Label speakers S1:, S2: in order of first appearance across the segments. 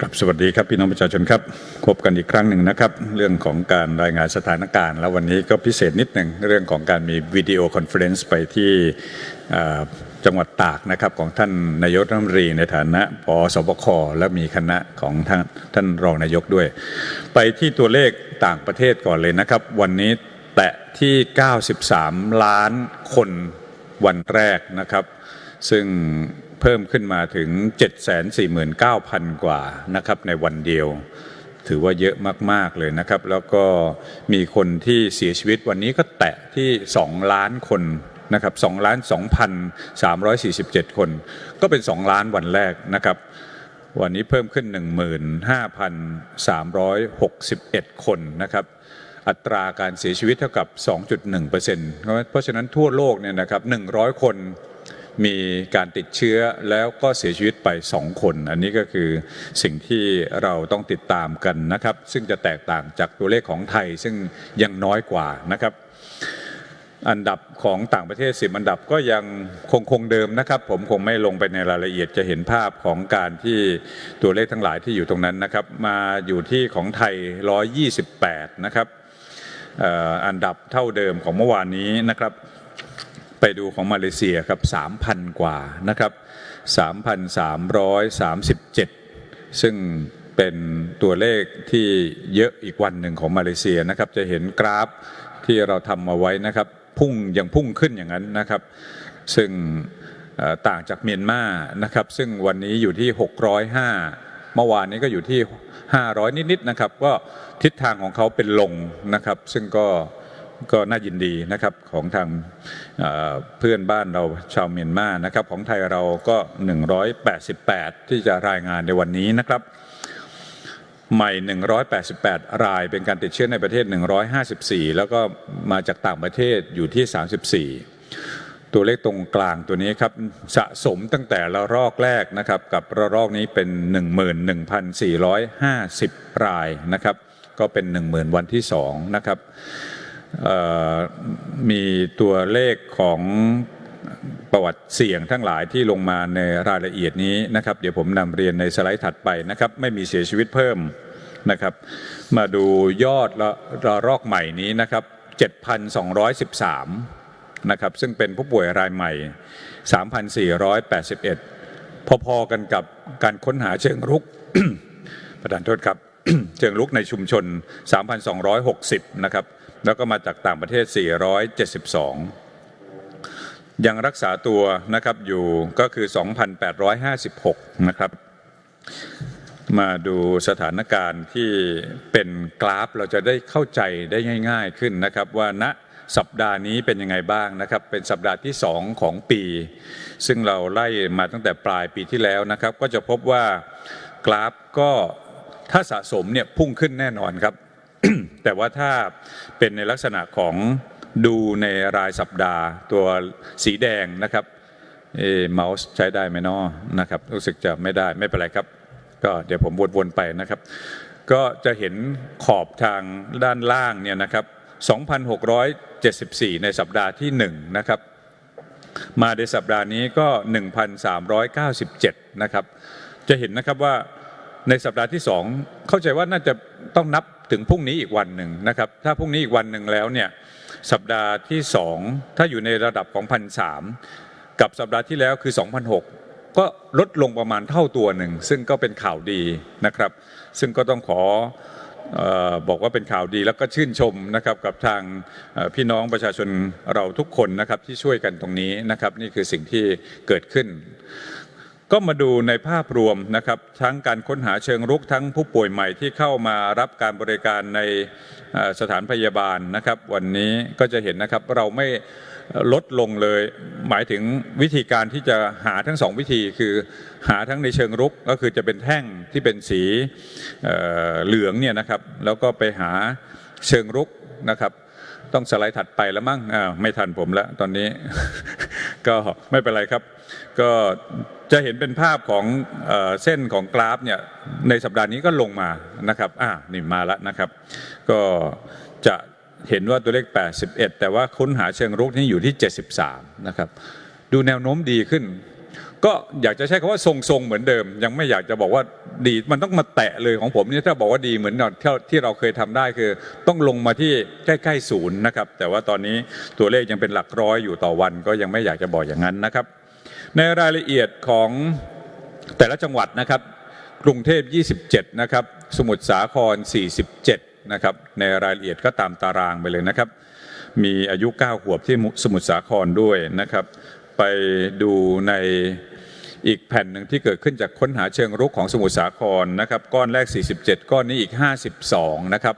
S1: ครับสวัสดีครับพี่น้องประชาชนครับพบกันอีกครั้งหนึ่งนะครับ เรื่องของการรายงานสถานการณ์ แล้ววันนี้ก็พิเศษนิดหนึ่งเรื่องของการมีวิดีโอคอนเฟรนซ์ไปที่จังหวัดตากนะครับของท่านนายกรัฐมนตรีในฐานะพอสบคและมีคณะของท่านท่านรองนายกด้วย ไปที่ตัวเลขต่างประเทศก่อนเลยนะครับ วันนี้แตะที่ 93 ล้านคนวันแรกนะครับ ซึ่ง เพิ่มขึ้นมาถึง 749,000 กว่านะครับในวันเดียว ถือว่าเยอะมาก ๆ เลยนะครับ แล้วก็มีคนที่เสียชีวิตวันนี้ก็แตะที่ 2 ล้านคนนะครับ2ล้าน2,347 คน ก็เป็น 2 ล้านวันแรกนะครับ วันนี้เพิ่มขึ้น 15,361 คนนะครับอัตราการเสียชีวิตเท่ากับ 2.1%เพราะฉะนั้นทั่วโลกเนี่ยนะครับ 100 คน มีการติดเชื้อแล้วก็เสียชีวิตไป 2 คน อันนี้ก็คือสิ่งที่เราต้องติดตามกันนะครับ ซึ่งจะแตกต่างจากตัวเลขของไทยซึ่งยังน้อยกว่านะครับอันดับของต่างประเทศ 10 อันดับก็ยังคงคงเดิมนะครับ ผมคงไม่ลงไปในรายละเอียดจะเห็นภาพของการที่ตัวเลขทั้งหลายที่อยู่ตรงนั้นนะครับ มาอยู่ที่ของไทย 128 นะครับอันดับเท่าเดิมของเมื่อวานนี้นะครับ ไปดูของมาเลเซียครับ3,000 กว่านะครับ3,337 ซึ่งเป็นตัวเลขที่เยอะอีกวันหนึ่งของมาเลเซียนะครับ จะเห็นกราฟที่เราทำมาไว้นะครับ พุ่งยังพุ่งขึ้นอย่างนั้นนะครับ ซึ่งต่างจากเมียนมานะครับ ซึ่งวันนี้อยู่ที่ 605 เมื่อวานนี้ก็อยู่ที่ 500 นิดๆนะครับ ก็ทิศทางของเขาเป็นลงนะครับ ซึ่งก็ ก็น่ายินดีนะครับของทางเพื่อนบ้านเราชาวเมียนมานะครับ ของไทยเราก็ 188 ที่จะรายงานในวันนี้นะครับใหม่ 188 ราย เป็นการติดเชื้อในประเทศ 154 แล้วก็มาจากต่างประเทศอยู่ที่ 34 ตัวเลขตรงกลางตัวนี้ครับสะสมตั้งแต่ละรอกแรกนะครับกับระลอกนี้เป็น 11,450 รายนะครับ ก็เป็น 10,000 วันที่2นะครับ มีตัวเลขของประวัติเสี่ยงทั้งหลายที่ลงมาในรายละเอียดนี้นะครับ เดี๋ยวผมนำเรียนในสไลด์ถัดไปนะครับ ไม่มีเสียชีวิตเพิ่มนะครับ มาดูยอดละระลอกใหม่นี้นะครับ 7,213 นะครับ ซึ่งเป็นผู้ป่วยรายใหม่ 3,481 พอๆกันกับการค้นหาเชิงรุก ประธานโทษครับ เชิงลุกในชุมชน 3,260 นะครับ แล้วก็มาจากต่างประเทศ 472 ยังรักษาตัวนะครับอยู่ก็คือ 2,856 นะครับ มาดูสถานการณ์ที่เป็นกราฟเราจะได้เข้าใจได้ง่าย ๆขึ้นนะครับ ว่าณสัปดาห์นี้เป็นยังไงบ้างนะครับ เป็นสัปดาห์ที่ 2 ของปี ซึ่งเราไล่มาตั้งแต่ปลายปีที่แล้วนะครับ ก็จะพบว่ากราฟก็ถ้าสะสมเนี่ยพุ่งขึ้นแน่นอนครับ แต่ว่าถ้าเป็นในลักษณะของดูในรายสัปดาห์ ตัวสีแดงนะครับเอเมาส์ใช้ได้ไหมนอนะครับรู้สึกจะไม่ได้ไม่เป็นไรครับ ก็เดี๋ยวผมวนๆไปนะครับ ก็จะเห็นขอบทางด้านล่างเนี่ยนะครับ 2,674 ในสัปดาห์ที่ 1 นะครับ มาในสัปดาห์นี้ก็ 1,397 นะครับ จะเห็นนะครับว่าในสัปดาห์ที่ 2 เข้าใจว่าน่าจะต้องนับ ถึงพรุ่งนี้อีกวันหนึ่งนะครับ ถ้าพรุ่งนี้อีกวันหนึ่งแล้วเนี่ยสัปดาห์ที่2ถ้าอยู่ในระดับของพันสกับสัปดาห์ที่แล้วคือ 2,006 ก็ลดลงประมาณเท่าตัวหนึ่ง ซึ่งก็เป็นข่าวดีนะครับ ซึ่งก็ต้องขอบอกว่าเป็นข่าวดีแล้วก็ชื่นชมนะครับกับทางพี่น้องประชาชนเราทุกคนนะครับที่ช่วยกันตรงนี้นะครับ นี่คือสิ่งที่เกิดขึ้น ก็มาดูในภาพรวมนะครับทั้งการค้นหาเชิงรุกทั้งผู้ป่วยใหม่ที่เข้ามารับการบริการในสถานพยาบาลนะครับ วันนี้ก็จะเห็นนะครับเราไม่ลดลงเลย หมายถึงวิธีการที่จะหาทั้งสองวิธีคือหาทั้งในเชิงรุกก็คือจะเป็นแท่งที่เป็นสีเอ่อเหลืองเนี่ยนะครับแล้วก็ไปหาเชิงรุกนะครับต้องสไลด์ถัดไปแล้วมั้งอ่าไม่ทันผมแล้วตอนนี้ ก็ไม่เป็นไรครับ ก็จะเห็นเป็นภาพของเอเส้นของกราฟเนี่ยในสัปดาห์นี้ก็ลงมานะครับอ่านี่มาแล้วนะครับ ก็จะเห็นว่าตัวเลข 81 แต่ว่าค้นหาเชิงรุกนี่อยู่ที่ 73 นะครับ ดูแนวโน้มดีขึ้น ก็อยากจะใช้คำว่าทรงๆ เหมือนเดิม ยังไม่อยากจะบอกว่าดีมันต้องมาแตะเลยของผมเนี่ยถ้าบอกว่าดีเหมือนที่ที่เราเคยทำได้คือ ต้องลงมาที่ใกล้ๆศูนย์นะครับ แต่ว่าตอนนี้ตัวเลขยังเป็นหลักร้อยอยู่ต่อวันก็ยังไม่อยากจะบอกอย่างนั้นนะครับ ในรายละเอียดของแต่ละจังหวัดนะครับ กรุงเทพ 27 นะครับ สมุทรสาคร 47 นะครับ ในรายละเอียดก็ตามตารางไปเลยนะครับ มีอายุ 9 ขวบที่สมุทรสาครด้วยนะครับ ไปดูในอีกแผ่นหนึ่งที่เกิดขึ้นจากค้นหาเชิงรุกของสมุทรสาครนะครับ ก้อนแรก 47 ก้อนนี้อีก 52 นะครับ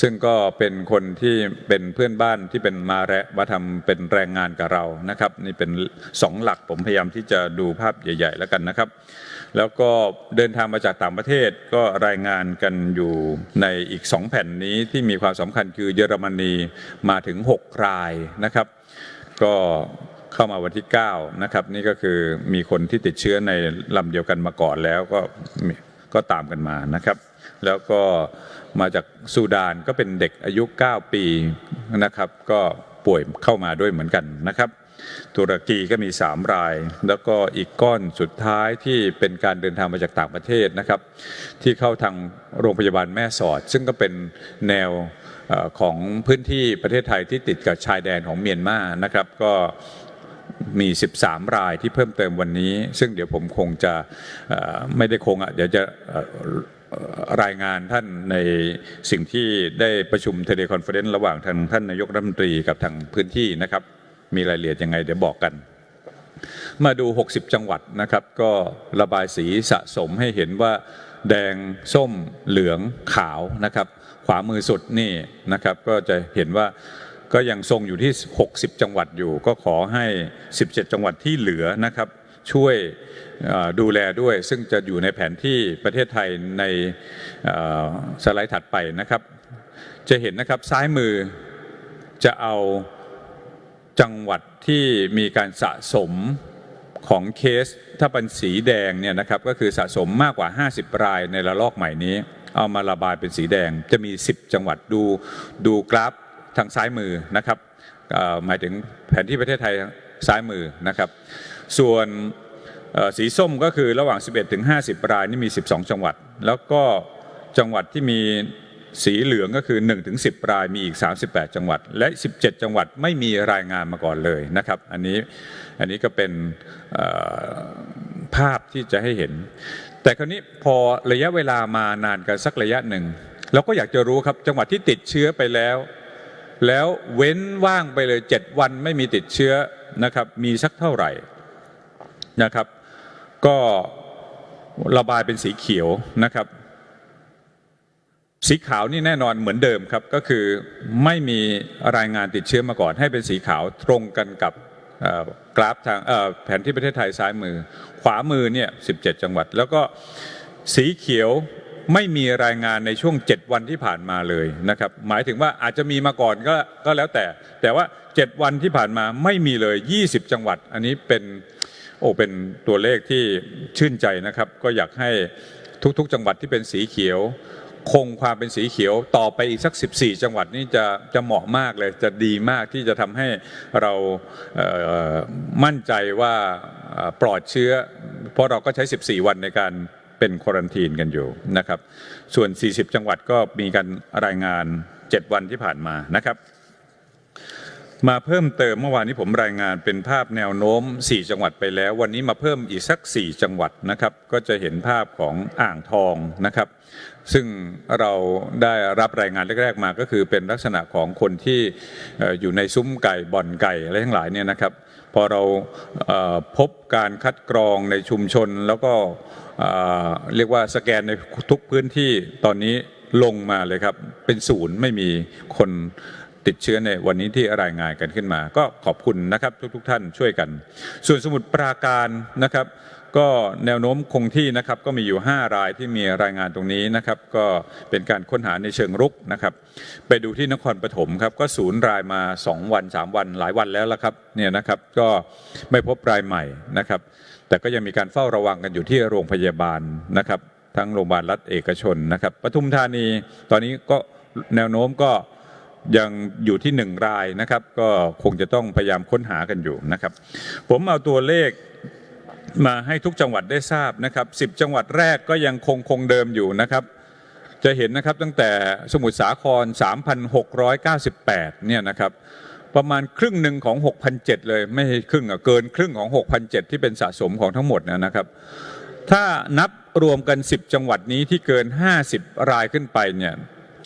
S1: ซึ่งก็เป็นคนที่เป็นเพื่อนบ้านที่เป็นมาแระมาทำเป็นแรงงานกับเรานะครับ นี่เป็นสองหลักผมพยายามที่จะดูภาพใหญ่ ๆ แล้วกันนะครับ แล้วก็เดินทางมาจากต่างประเทศก็รายงานกันอยู่ในอีกสองแผ่นนี้ที่มีความสำคัญคือเยอรมนีมาถึง 6 รายนะครับ ก็เข้ามาวันที่9นะครับนี่ก็คือมีคนที่ติดเชื้อในลำเดียวกันมาก่อนแล้วก็ก็ตามกันมานะครับ แล้วก็มาจากซูดานก็เป็นเด็กอายุ 9 ปีนะครับ ก็ป่วยเข้ามาด้วยเหมือนกันนะครับ ตุรกีก็มี 3 ราย แล้วก็อีกก้อนสุดท้ายที่เป็นการเดินทางมาจากต่างประเทศนะครับ ที่เข้าทางโรงพยาบาลแม่สอด ซึ่งก็เป็นแนวของพื้นที่ประเทศไทยที่ติดกับชายแดนของเมียนมานะครับ ก็มี 13 รายที่เพิ่มเติมวันนี้ ซึ่งเดี๋ยวผมคงจะไม่ได้คงอะเดี๋ยวจะ รายงานท่านในสิ่งที่ได้ประชุมเทเลคอนเฟอเรนซ์ระหว่างทางท่านนายกรัฐมนตรีกับทางพื้นที่นะครับ มีรายละเอียดยังไงเดี๋ยวบอกกัน มาดู 60 จังหวัดนะครับ ก็ระบายสีสะสมให้เห็นว่าแดงส้มเหลืองขาวนะครับ ขวามือสุดนี่นะครับ ก็จะเห็นว่าก็ยังทรงอยู่ที่ 60 จังหวัดอยู่ ก็ขอให้ 17 จังหวัดที่เหลือนะครับ ช่วยดูแลด้วย ซึ่งจะอยู่ในแผนที่ประเทศไทยในสไลด์ถัดไปนะครับ จะเห็นนะครับซ้ายมือจะเอาจังหวัดที่มีการสะสมของเคสถ้าเป็นสีแดงเนี่ยนะครับก็คือสะสมมากกว่า 50 รายในระลอกใหม่นี้ เอามาระบายเป็นสีแดงจะมี 10 จังหวัดดูดูกราฟทางซ้ายมือนะครับหมายถึงแผนที่ประเทศไทยซ้ายมือนะครับ ส่วนสีส้มก็คือระหว่าง 11 ถึง 50 รายนี่มี 12 จังหวัด แล้วก็จังหวัดที่มีสีเหลืองก็คือ1ถึง10 รายมีอีก 38 จังหวัด และ 17 จังหวัดไม่มีรายงานมาก่อนเลยนะครับ อันนี้อันนี้ก็เป็นภาพที่จะให้เห็น แต่คราวนี้พอระยะเวลามานานกันสักระยะหนึ่งเราก็อยากจะรู้ครับจังหวัดที่ติดเชื้อไปแล้ว แล้วเว้นว่างไปเลย 7 วันไม่มีติดเชื้อนะครับมีสักเท่าไหร่ นะครับ ก็ระบายเป็นสีเขียวนะครับ สีขาวนี่แน่นอนเหมือนเดิมครับ ก็คือไม่มีรายงานติดเชื้อมาก่อน ให้เป็นสีขาวตรงกันกับกราฟทางแผนที่ประเทศไทยซ้ายมือ ขวามือเนี่ย17 จังหวัด แล้วก็สีเขียวไม่มีรายงานในช่วง 7 วันที่ผ่านมาเลยนะครับ หมายถึงว่าอาจจะมีมาก่อนก็ก็แล้วแต่ แต่ว่า 7 วันที่ผ่านมาไม่มีเลย 20 จังหวัด อันนี้เป็น โอ้เป็นตัวเลขที่ชื่นใจนะครับ ก็อยากให้ทุกๆ จังหวัดที่เป็นสีเขียว คงความเป็นสีเขียวต่อไปอีกสัก 14 จังหวัดนี่จะจะเหมาะมากเลยจะดีมากที่จะทำให้เราเมั่นใจว่าปลอดเชื้อ เพราะเราก็ใช้ 14 วันในการเป็นควอรันทีนกันอยู่นะครับ ส่วน 40 จังหวัดก็มีการรายงาน 7 วันที่ผ่านมานะครับ มาเพิ่มเติมเมื่อวานนี้ผมรายงานเป็นภาพแนวโน้ม 4 จังหวัดไปแล้ว วันนี้มาเพิ่มอีกสัก 4 จังหวัดนะครับ ก็จะเห็นภาพของอ่างทองนะครับ ซึ่งเราได้รับรายงานแรกๆมาก็คือเป็นลักษณะของคนที่อยู่ในซุ้มไก่บ่อนไก่อะไรทั้งหลายเนี่ยนะครับ พอเราพบการคัดกรองในชุมชน แล้วก็เรียกว่าสแกนในทุกพื้นที่ตอนนี้ลงมาเลยครับ เป็นศูนย์ไม่มีคน ติดเชื้อในวันนี้ที่รายงานกันขึ้นมา ก็ขอบคุณนะครับทุกๆทท่านช่วยกัน ส่วนสมุดปราการนะครับ ก็แนวโน้มคงที่นะครับก็มีอยู่ 5 รายที่มีรายงานตรงนี้นะครับก็เป็นการค้นหาในเชิงรุกนะครับ ไปดูที่นครปฐมครับก็ศูนย์รายมา 2 วัน 3 วันหลายวันแล้วละครับเนี่ยนะครับก็ไม่พบรายใหม่นะครับ แต่ก็ยังมีการเฝ้าระวังกันอยู่ที่โรงพยาบาลนะครับทั้งโรงพยาบาลรัฐเอกชนนะครับปทุมธานีตอนนี้ก็แนวโน้มก็ ยังอยู่ที่หนึ่งรายนะครับ ก็คงจะต้องพยายามค้นหากันอยู่นะครับ ผมเอาตัวเลขมาให้ทุกจังหวัดได้ทราบนะครับ10จังหวัดแรกก็ยังคงคงเดิมอยู่นะครับ จะเห็นนะครับตั้งแต่สมุทรสาคร 3,698 เนี่ยนะครับประมาณครึ่งหนึ่งของ 6,007 เลยไม่ใช่ครึ่งอะเกินครึ่งของ 6,007 ที่เป็นสะสมของทั้งหมดนะนะครับ ถ้านับรวมกัน 10 จังหวัดนี้ที่เกิน 50 รายขึ้นไปเนี่ย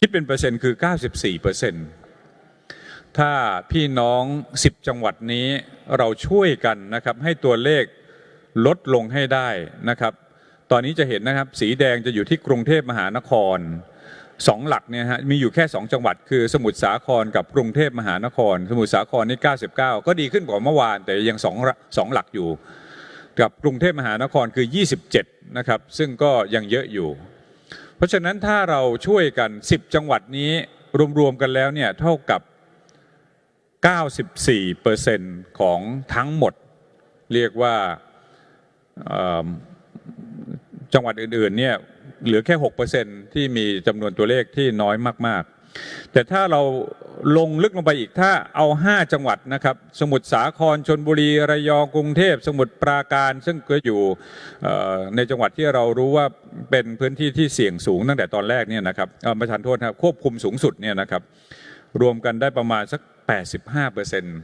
S1: คิดเป็นเปอร์เซ็นต์คือ 94เปอร์เซ็นต์ถ้าพี่น้อง 10 จังหวัดนี้เราช่วยกันนะครับให้ตัวเลขลดลงให้ได้นะครับ ตอนนี้จะเห็นนะครับ สีแดงจะอยู่ที่กรุงเทพมหานครสองหลักเนี่ยฮะมีอยู่แค่ 2 จังหวัด คือสมุทรสาครกับกรุงเทพมหานคร สมุทรสาครนี่ 99 ก็ดีขึ้นกว่าเมื่อวาน แต่ยังสอสองหลักอยู่ กับกรุงเทพมหานครคือ 27 นะครับ ซึ่งก็ยังเยอะอยู่ ราะฉะนั้นถ้าเราช่วยกัน 10 จังหวัดนี้รวมๆกันแล้วเนี่ยเท่ากับ 94%ของทั้งหมด เรียกว่าจังหวัดอื่นๆเนี่ยเหลือแค่ 6%ที่มีจำนวนตัวเลขที่น้อยมาก แต่ถ้าเราลงลึกลงไปอีกถ้าเอา 5 จังหวัดนะครับ สมุทรสาครชนบุรีระยองกรุงเทพ สมุทรปราการ ซึ่งก็อยู่ในจังหวัดที่เรารู้ว่าเป็นพื้นที่ที่เสี่ยงสูงตั้งแต่ตอนแรกเนี่ยนะครับประทานโทษครับควบคุมสูงสุดเนี่ยนะครับ รวมกันได้ประมาณสัก 85เปอร์เซ็นต์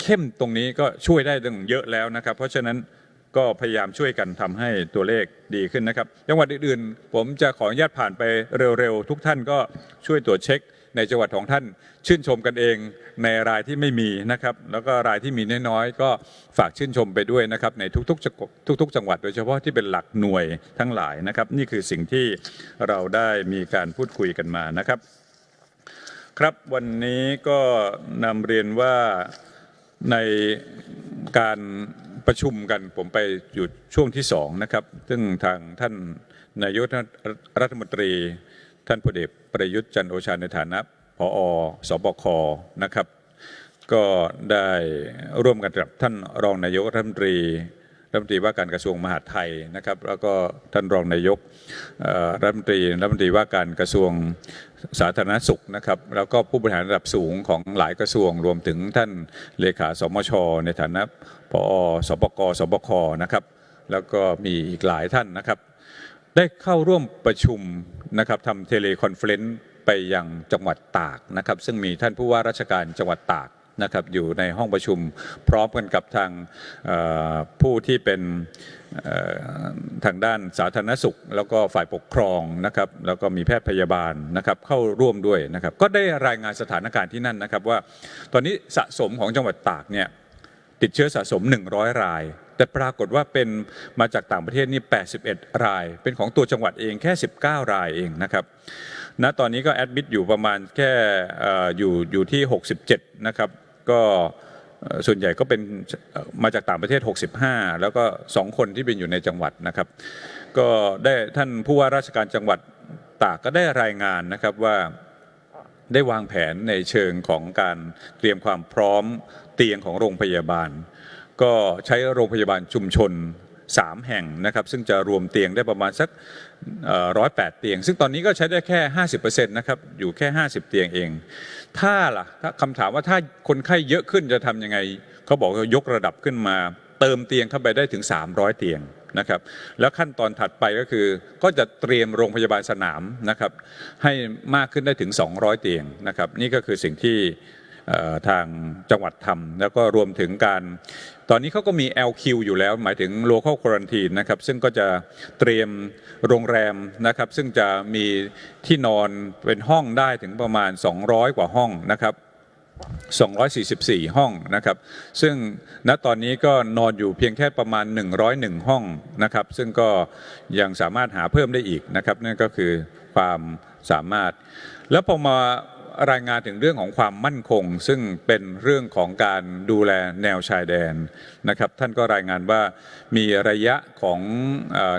S1: เข้มตรงนี้ก็ช่วยได้ตั้งเยอะแล้วนะครับ เพราะฉะนั้น ก็พยายามช่วยกันทำให้ตัวเลขดีขึ้นนะครับ จังหวัดอื่นๆ ผมจะขออนุญาตผ่านไปเร็วๆ ทุกท่านก็ช่วยตรวจเช็คในจังหวัดของท่านชื่นชมกันเองในรายที่ไม่มีนะครับ แล้วก็รายที่มีน้อยๆก็ฝากชื่นชมไปด้วยนะครับในทุกๆจังทุก ๆ จังหวัดโดยเฉพาะที่เป็นหลักหน่วยทั้งหลายนะครับ นี่คือสิ่งที่เราได้มีการพูดคุยกันมานะครับ ครับวันนี้ก็นำเรียนว่าในการ ประชุมกันผมไปอยู่ช่วงที่สองนะครับ ซึ่งทางท่านนายกรัฐมนตรี ท่านพลเอกประยุทธ์จันโอชาในฐานะผอสบคนะครับ ก็ได้ร่วมกันกับท่านรองนายกรัฐมนตรี รัฐมนตรีว่าการกระทรวงมหาดไทยนะครับ แล้วก็ท่านรองนายกรัฐมนตรีรัฐมนตรีว่าการกระทรวงสาธารณสุขนะครับ แล้วก็ผู้บริหารระดับสูงของหลายกระทรวงรวมถึงท่านเลขาสมช ในฐานะพอสบกสบคนะครับแล้วก็มีอีกหลายท่านนะครับ ได้เข้าร่วมประชุมนะครับทำเทเลคอนเฟลนซ์ไปยังจังหวัดตากนะครับ ซึ่งมีท่านผู้ว่าราชการจังหวัดตาก นะครับอยู่ในห้องประชุมพร้อมกันกับทางผู้ที่เป็นทางด้านสาธารณสุข แล้วก็ฝ่ายปกครองนะครับแล้วก็มีแพทย์พยาบาลนะครับเข้าร่วมด้วยนะครับก็ได้รายงานสถานการณ์ที่นั่นนะครับว่า ตอนนี้สะสมของจังหวัดตากเนี่ยติดเชื้อสะสม 100 ราย แต่ปรากฏว่าเป็นมาจากต่างประเทศนี่ 81 ราย เป็นของตัวจังหวัดเองแค่ 19 รายเองนะครับณตอนนี้ก็แอดมิดอยู่ประมาณแค่อออยู่อยู่ที่ 67 นะครับ ก็ส่วนใหญ่ก็เป็นมาจากต่างประเทศ 65 แล้วก็ 2 คนที่เป็นอยู่ในจังหวัดนะครับ ก็ได้ท่านผู้ว่าราชการจังหวัดตากก็ได้รายงานนะครับว่าได้วางแผนในเชิงของการเตรียมความพร้อมเตียงของโรงพยาบาล ก็ใช้โรงพยาบาลชุมชน 3 แห่งนะครับ ซึ่งจะรวมเตียงได้ประมาณสักร้อยแปดเตียง ซึ่งตอนนี้ก็ใช้ได้แค่ 50%นะครับ อยู่แค่ 50 เตียงเอง ถ้าล่ะถ้าคำถามว่าถ้าคนไข้เยอะขึ้นจะทำยังไงเขาบอกว่ายกระดับขึ้นมา เติมเตียงเข้าไปได้ถึง 300 เตียงนะครับ แล้วขั้นตอนถัดไปก็คือ ก็จะเตรียมโรงพยาบาลสนามนะครับ ให้มากขึ้นได้ถึง 200 เตียงนะครับ นี่ก็คือสิ่งที่ทางจังหวัดทำแล้วก็รวมถึงการ ตอนนี้เขาก็มี LQ อยู่แล้ว หมายถึง local quarantine นะครับ ซึ่งก็จะเตรียมโรงแรมนะครับ ซึ่งจะมีที่นอนเป็นห้องได้ถึงประมาณ 200 กว่าห้องนะครับ244 ห้องนะครับ ซึ่งณตอนนี้ก็นอนอยู่เพียงแค่ประมาณ 101 ห้องนะครับ ซึ่งก็ยังสามารถหาเพิ่มได้อีกนะครับ นั่นก็คือความสามารถ แล้วพอมา รายงานถึงเรื่องของความมั่นคง ซึ่งเป็นเรื่องของการดูแลแนวชายแดนนะครับ ท่านก็รายงานว่ามีระยะของ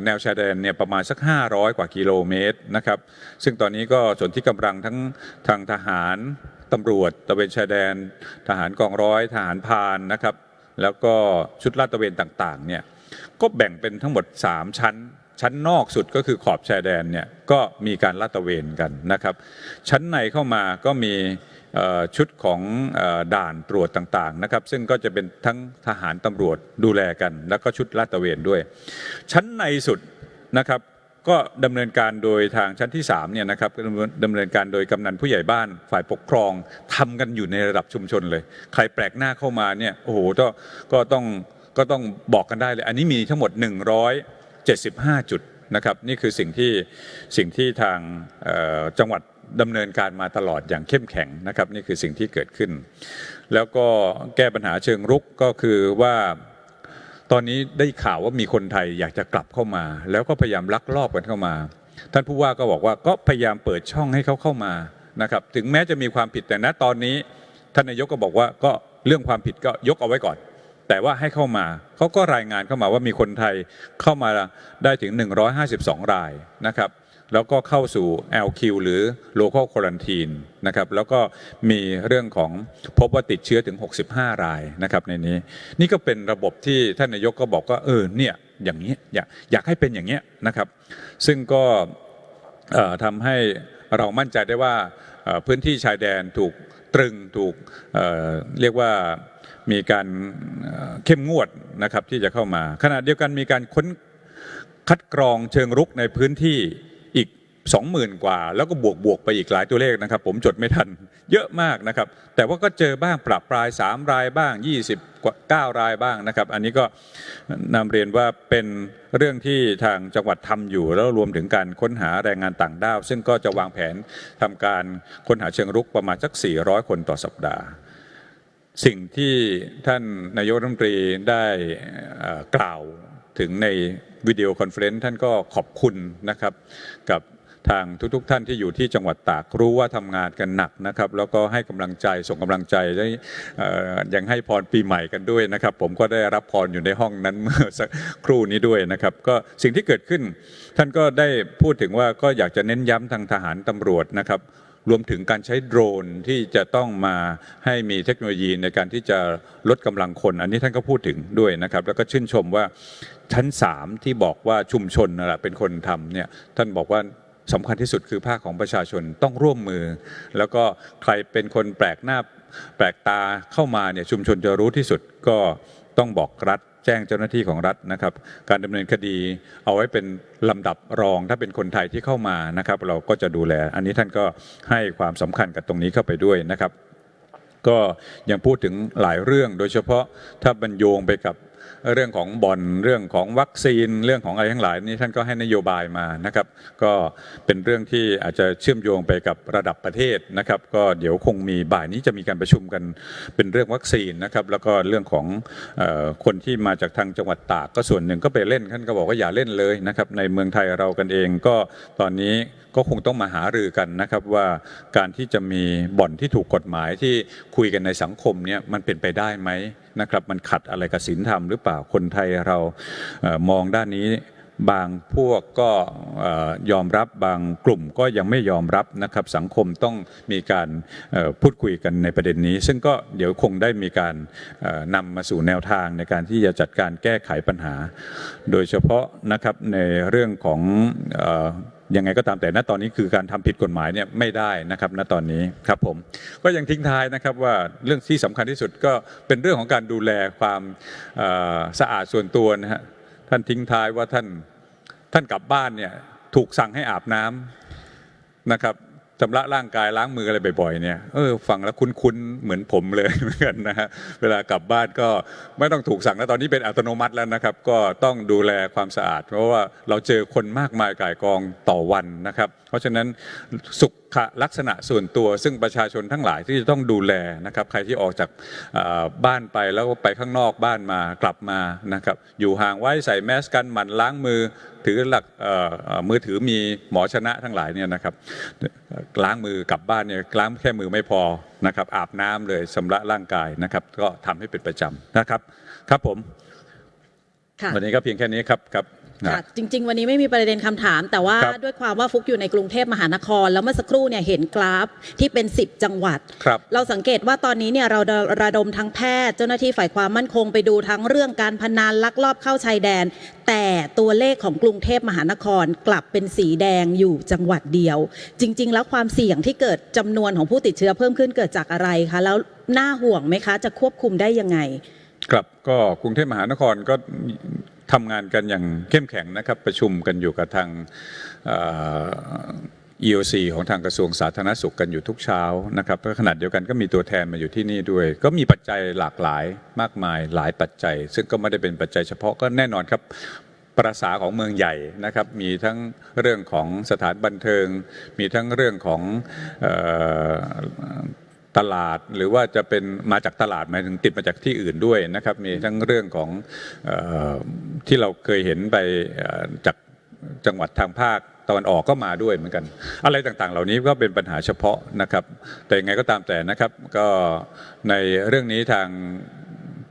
S1: แนวชายแดนเนี่ยประมาณสัก 500 กว่ากิโลเมตรนะครับ ซึ่งตอนนี้ก็ส่วนที่กำลังทั้งทางทหารตำรวจตะเวนชายแดน ทหารกองร้อย ทหารพานนะครับ แล้วก็ชุดลาดตะเวนต่างๆเนี่ยก็แบ่งเป็นทั้งหมด 3 ชั้น ชั้นนอกสุดก็คือขอบชายแดนเนี่ยก็มีการลาดตระเวนกันนะครับ ชั้นในเข้ามาก็มีชุดของด่านตรวจต่างๆนะครับ ซึ่งก็จะเป็นทั้งทหารตำรวจดูแลกัน แล้วก็ชุดลาดตระเวนด้วย ชั้นในสุดนะครับก็ดำเนินการโดยทางชั้นที่3เนี่ยนะครับดำเนินการโดยกำนันผู้ใหญ่บ้านฝ่ายปกครองทำกันอยู่ในระดับชุมชนเลย ใครแปลกหน้าเข้ามาเนี่ยโอ้โหก็ก็ต้องก็ต้องบอกกันได้เลย อันนี้มีทั้งหมด 75 จุดนะครับนี่คือสิ่งที่สิ่งที่ทางจังหวัดดำเนินการมาตลอดอย่างเข้มแข็งนะครับนี่คือสิ่งที่เกิดขึ้น แล้วก็แก้ปัญหาเชิงรุกก็คือว่าตอนนี้ได้ข่าวว่ามีคนไทยอยากจะกลับเข้ามา แล้วก็พยายามลักลอบกันเข้ามา ท่านผู้ว่าก็บอกว่าก็พยายามเปิดช่องให้เขาเข้ามานะครับถึงแม้จะมีความผิดแต่ณตอนนี้ท่านนายกก็บอกว่าก็เรื่องความผิดก็ยกเอาไว้ก่อน แต่ว่าให้เข้ามาเขาก็รายงานเข้ามาว่ามีคนไทยเข้ามาได้ถึง 152 รายนะครับ แล้วก็เข้าสู่ LQ หรือ local quarantine นะครับ แล้วก็มีเรื่องของพบว่าติดเชื้อถึง 65 รายนะครับในนี้ นี่ก็เป็นระบบที่ท่านนายกก็บอกว่าเออเนี่ยอย่างนี้อยากอยากให้เป็นอย่างเงี้ยนะครับ ซึ่งก็ทำให้เรามั่นใจได้ว่าพื้นที่ชายแดนถูกตรึงถูกเเรียกว่า มีการเข้มงวดนะครับที่จะเข้ามา ขณะเดียวกันมีการค้นคัดกรองเชิงรุกในพื้นที่อีก 20,000 กว่า แล้วก็บวกบวกไปอีกหลายตัวเลขนะครับ ผมจดไม่ทันเยอะมากนะครับ แต่ว่าก็เจอบ้างปรับปราย 3 รายบ้าง 29 รายบ้างนะครับ อันนี้ก็นำเรียนว่าเป็นเรื่องที่ทางจังหวัดทำอยู่ แล้วรวมถึงการค้นหาแรงงานต่างด้าว ซึ่งก็จะวางแผนทำการค้นหาเชิงรุกประมาณสัก 400 คนต่อสัปดาห์ สิ่งที่ท่านนายกรัฐมนตรีได้กล่าวถึงในวิดีโอคอนเฟรนซ์ท่านก็ขอบคุณนะครับกับทางทุกๆทท่านที่อยู่ที่จังหวัดตากรู้ว่าทำงานกันหนักนะครับ แล้วก็ให้กำลังใจส่งกำลังใจได้ยังให้พรปีใหม่กันด้วยนะครับ ผมก็ได้รับพรอยู่ในห้องนั้นเมื่อสักครู่นี้ด้วยนะครับ ก็สิ่งที่เกิดขึ้น ท่านก็ได้พูดถึงว่าก็อยากจะเน้นย้ำทางทหารตำรวจนะครับ รวมถึงการใช้โดรนที่จะต้องมาให้มีเทคโนโลยีในการที่จะลดกำลังคน อันนี้ท่านก็พูดถึงด้วยนะครับ แล้วก็ชื่นชมว่าชั้น 3 ที่บอกว่าชุมชนนั่นแหละเป็นคนทำเนี่ยท่านบอกว่าสำคัญที่สุดคือภาคของประชาชนต้องร่วมมือ แล้วก็ใครเป็นคนแปลกหน้าแปลกตาเข้ามาเนี่ยชุมชนจะรู้ที่สุดก็ ต้องบอกรัฐแจ้งเจ้าหน้าที่ของรัฐนะครับ การดำเนินคดีเอาไว้เป็นลำดับรอง ถ้าเป็นคนไทยที่เข้ามานะครับ เราก็จะดูแล อันนี้ท่านก็ให้ความสำคัญกับตรงนี้เข้าไปด้วยนะครับ ก็ยังพูดถึงหลายเรื่องโดยเฉพาะถ้าบรรโยงไปกับ เรื่องของบอลเรื่องของวัคซีนเรื่องของอะไรทั้งหลายนี่ท่านก็ให้นโยบายมานะครับ ก็เป็นเรื่องที่อาจจะเชื่อมโยงไปกับระดับประเทศนะครับ ก็เดี๋ยวคงมีบ่ายนี้จะมีการประชุมกันเป็นเรื่องวัคซีนนะครับแล้วก็เรื่องของอคนที่มาจากทางจังหวัดตากก็ส่วนหนึ่งก็ไปเล่นท่านก็บอกว่าอย่าเล่นเลยนะครับในเมืองไทยเรากันเองก็ตอนนี้ก็คงต้องมาหารือกันนะครับว่าการที่จะมีบ่อนที่ถูกกฎหมายที่คุยกันในสังคมเนี่ยมันเป็นไปได้ไหม นะครับ มันขัดอะไรกับศีลธรรมหรือเปล่าคนไทยเรามองด้านนี้บางพวกก็ยอมรับบางกลุ่มก็ยังไม่ยอมรับนะครับสังคมต้องมีการพูดคุยกันในประเด็นนี้ ซึ่งก็เดี๋ยวคงได้มีการนำมาสู่แนวทางในการที่จะจัดการแก้ไขปัญหา โดยเฉพาะนะครับในเรื่องของ ยังไงก็ตามแต่ณตอนนี้คือการทำผิดกฎหมายเนี่ยไม่ได้นะครับณตอนนี้ครับผมก็ยังทิ้งท้ายนะครับว่าเรื่องที่สำคัญที่สุดก็เป็นเรื่องของการดูแลความสะอาดส่วนตัวนะฮะท่านทิ้งท้ายว่าท่านท่านกลับบ้านเนี่ยถูกสั่งให้อาบน้ำนะครับ ชำระร่างกายล้างมืออะไรบ่อยๆเนี่ยเออฟังแล้วคุ้นๆเหมือนผมเลยเหมือนกันนะฮะเวลากลับบ้านก็ไม่ต้องถูกสั่งแล้วตอนนี้เป็นอัตโนมัติแล้วนะครับ ก็ต้องดูแลความสะอาด เพราะว่าเราเจอคนมากมายก่ายกองต่อวันนะครับ เพราะฉะนั้นสุข ลักษณะส่วนตัว ซึ่งประชาชนทั้งหลายที่จะต้องดูแลนะครับ ใครที่ออกจากเอ่อบ้านไปแล้วก็ไปข้างนอกบ้านมากลับมานะครับ อยู่ห่างไว้ใส่แมสกันหมั่นล้างมือถือหลักเอ่อเอ่อมือถือมีหมอชนะทั้งหลายเนี่ยนะครับล้างมือกลับบ้านเนี่ยล้างแค่มือไม่พอนะครับ อาบน้ำเลยชำระร่างกายนะครับ ก็ทำให้เป็นประจำนะครับ ครับผม
S2: ค่ะ
S1: วันนี้ก็เพียงแค่นี้ครับครับ
S2: ค่ะจริง ๆ วันนี้ไม่มีประเด็นคำถาม แต่ว่า
S1: ครับ
S2: ด้วยความว่าฟุกอยู่ในกรุงเทพมหานคร แล้วเมื่อสักครู่เนี่ยเห็นกราฟที่เป็น 10 จังหวัด
S1: ครับ
S2: เราสังเกตว่าตอนนี้เนี่ยเราระดมทั้งแพทย์ เจ้าหน้าที่ฝ่ายความมั่นคงไปดูทั้งเรื่องการพนันลักลอบเข้าชายแดน แต่ตัวเลขของกรุงเทพมหานครกลับเป็นสีแดงอยู่จังหวัดเดียว จริง ๆ แล้วความเสี่ยงที่เกิดจำนวนของผู้ติดเชื้อเพิ่มขึ้นเกิดจากอะไรคะแล้วน่าห่วงไหมคะ จะควบคุมได้ยังไง
S1: ครับก็กรุงเทพมหานครก็ ทำงานกันอย่างเข้มแข็งนะครับประชุมกันอยู่กับทาง EOC ของทางกระทรวงสาธารณสุขกันอยู่ทุกเช้านะครับก็ขนาดเดียวกันก็มีตัวแทนมาอยู่ที่นี่ด้วย ก็มีปัจจัยหลากหลายมากมายหลายปัจจัย ซึ่งก็ไม่ได้เป็นปัจจัยเฉพาะก็แน่นอนครับประษาของเมืองใหญ่นะครับ มีทั้งเรื่องของสถานบันเทิง มีทั้งเรื่องของ ตลาดหรือว่าจะเป็นมาจากตลาดหมายถึงติดมาจากที่อื่นด้วยนะครับ มีทั้งเรื่องของออที่เราเคยเห็นไปจากจังหวัดทางภาคตะวันออกก็มาด้วยเหมือนกัน อะไรต่างๆ เหล่านี้ก็เป็นปัญหาเฉพาะนะครับ แต่ยังไงก็ตามแต่นะครับ ก็ในเรื่องนี้ทาง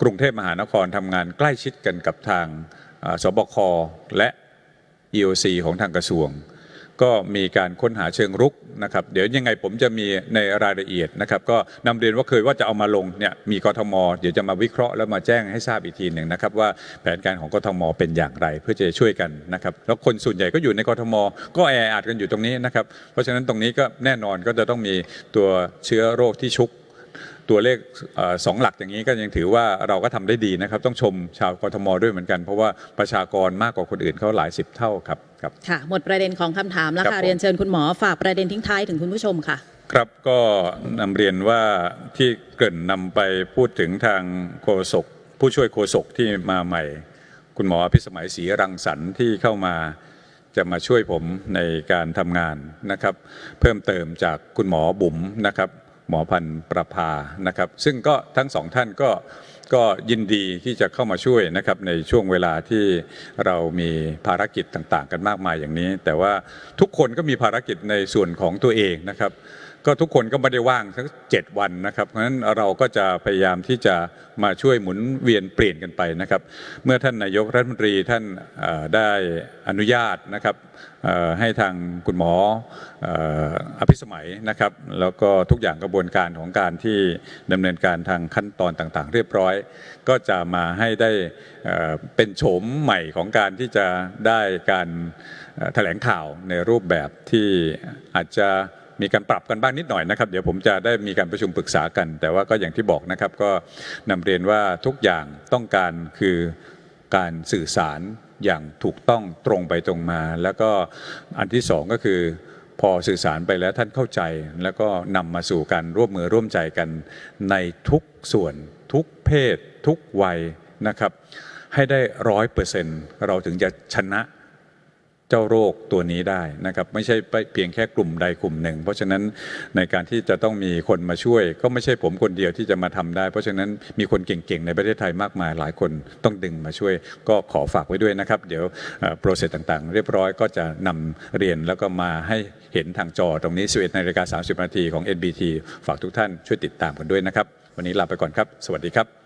S1: กรุงเทพมหานครทำงานใกล้ชิดกันกับทางสบคและ EOC ของทางกระทรวง ก็มีการค้นหาเชิงรุกนะครับเดี๋ยวยังไงผมจะมีในรายละเอียดนะครับก็นำเรียนว่าเคยว่าจะเอามาลงเนี่ยมีกทม เดี๋ยวจะมาวิเคราะห์แล้วมาแจ้งให้ทราบอีกทีหนึ่งนะครับว่าแผนการของกทม เป็นอย่างไรเพื่อจะช่วยกันนะครับแล้วคนส่วนใหญ่ก็อยู่ในกทม ก็แออัดกันอยู่ตรงนี้นะครับเพราะฉะนั้นตรงนี้ก็แน่นอนก็จะต้องมีตัวเชื้อโรคที่ชุก ตัวเลขเอ่อสองหลักอย่างนี้ก็ยังถือว่าเราก็ทำได้ดีนะครับ ต้องชมชาวกทมด้วยเหมือนกัน เพราะว่าประชากรมากกว่าคนอื่นเขาหลายสิบเท่าครับครับ
S2: ค่ะหมดประเด็นของคำถามแล้ว
S1: ครับ
S2: ค่ะ
S1: ผม
S2: เรียนเชิญคุณหมอฝากประเด็นทิ้งท้ายถึงคุณผู้ชมค่ะ
S1: ครับก็นำเรียนว่าที่เกริ่นนำไปพูดถึงทางโฆษกผู้ช่วยโฆษกที่มาใหม่ คุณหมอพิสมัยศรีรังสรรค์ที่เข้ามาจะมาช่วยผมในการทำงานนะครับ เพิ่มเติมจากคุณหมอบุ๋มนะครับ หมอพันธ์ประภานะครับ ซึ่งก็ทั้งสองท่านก็ ก็ยินดีที่จะเข้ามาช่วยนะครับในช่วงเวลาที่เรามีภารกิจต่างๆ กันมากมายอย่างนี้ แต่ว่าทุกคนก็มีภารกิจในส่วนของตัวเองนะครับก็ทุกคนก็ไม่ได้ว่างทั้ง7วันนะครับ เพราะฉะนั้นเราก็จะพยายามที่จะมาช่วยหมุนเวียนเปลี่ยนกันไปนะครับ เมื่อท่านนายกรัฐมนตรีท่านได้อนุญาตนะครับให้ทางคุณหมอเอ่ออภิสมัยนะครับ แล้วก็ทุกอย่างกระบวนการของการที่ดำเนินการทางขั้นตอนต่างๆ เรียบร้อยก็จะมาให้ได้เป็นโฉมใหม่ของการที่จะได้การแถลงข่าวในรูปแบบที่อาจจะมีการปรับกันบ้างนิดหน่อยนะครับ เดี๋ยวผมจะได้มีการประชุมปรึกษากัน แต่ว่าก็อย่างที่บอกนะครับก็นำเรียนว่าทุกอย่างต้องการคือการสื่อสารอย่างถูกต้องตรงไปตรงมา แล้วก็อันที่สองก็คือ พอสื่อสารไปแล้วท่านเข้าใจแล้วก็นำมาสู่การร่วมมือร่วมใจกันในทุกส่วนทุกเพศ ทุกวัยนะครับ ให้ได้ร้อยเปอร์เซ็นต์เราถึงจะชนะ เจ้าโรคตัวนี้ได้นะครับไม่ใช่เพียงแค่กลุ่มใดกลุ่มหนึ่ง เพราะฉะนั้นในการที่จะต้องมีคนมาช่วย ก็ไม่ใช่ผมคนเดียวที่จะมาทำได้ เพราะฉะนั้นมีคนเก่งๆในประเทศไทยมากมายหลายคนต้องดึงมาช่วย ก็ขอฝากไว้ด้วยนะครับ เดี๋ยวโปรเซสต่างๆ เรียบร้อยก็จะนำเรียนแล้วก็มาให้เห็นทางจอตรงนี้ 11นาฬิกา30นาทีของ NBT ฝากทุกท่านช่วยติดตามกันด้วยนะครับ วันนี้ลาไปก่อนครับ สวัสดีครับ